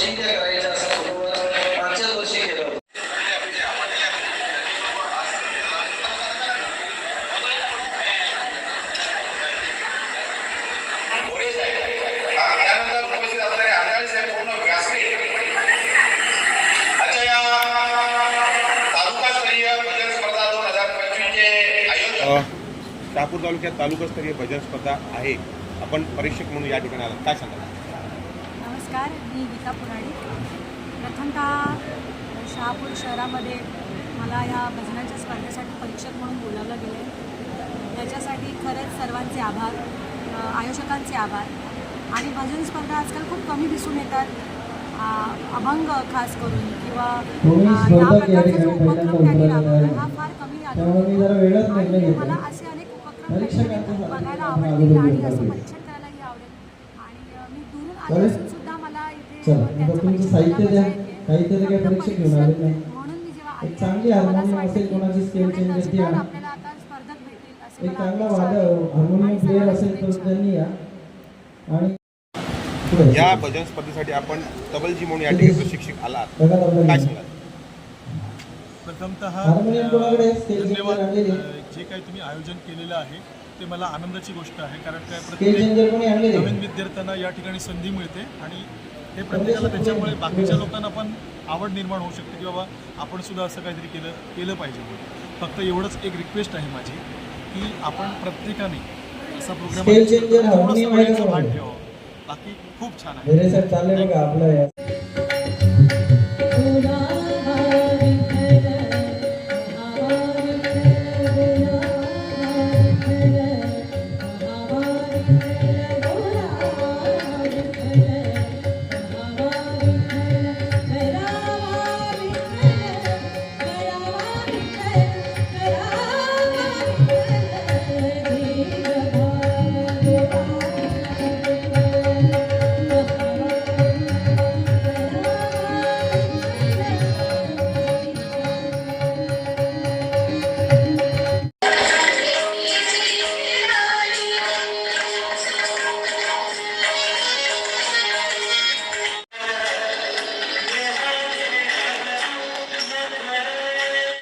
त्या करायच्या असं मागच्याच वर्षी केलं होतं. शहापूर तालुक्यात तालुकास्तरीय भजन स्पर्धा आहे. आपण परीक्षक म्हणून या ठिकाणी आलात. काय सांगाल? नमस्कार मी गीता पुराणी प्रथमतः शहापूर शहरामध्ये मला या भजनाच्या स्पर्धेसाठी परीक्षक म्हणून बोलावलं गेलं आहे त्याच्यासाठी खरंच सर्वांचे आभार आयोजकांचे आभार आणि भजन स्पर्धा आजकाल खूप कमी दिसून येतात अभंग खास करून किंवा या प्रकारचा जो उपक्रम त्यांनी राबवला हा. फार कमी घेतला. मला असे अनेक उपक्रम बघायला आवडतील आणि असं. परीक्षण करायलाही आवडेल आणि मी दुरून? आले चल आता तुमचं साहित्य द्या काही फक्त परीक्षक घेऊन आले नाही एक चांगली हार्मोनियम असं असेल कोणाची स्केल भेटतील असे एक चांगला. हार्मोनियम प्लेअर असेल तर. त्यांनी या आणि. या भजन स्पर्धेसाठी आपण तबलजी म्हणून या ठिकाणी प्रशिक्षक आलात काय. सांगाल प्रथमतः धन्यवाद जे काही तुम्ही आयोजन केलेलं आहे ते मला आनंदाची गोष्ट आहे कारण काय प्रत्येक नवीन विद्यार्थ्यांना या ठिकाणी संधी मिळते आणि हे प्रत्येकाला त्याच्यामुळे बाकीच्या लोकांना पण आवड निर्माण होऊ शकते की बाबा आपण सुद्धा असं काहीतरी केलं केलं पाहिजे फक्त एवढंच एक रिक्वेस्ट आहे माझी की आपण प्रत्येकाने असा प्रोग्राम कोणाकडे? ठेवावं बाकी खूप छान आहे.